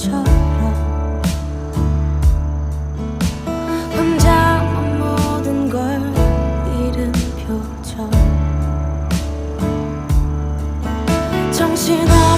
것처럼 혼자 모든 걸 잃은 표정. 정신없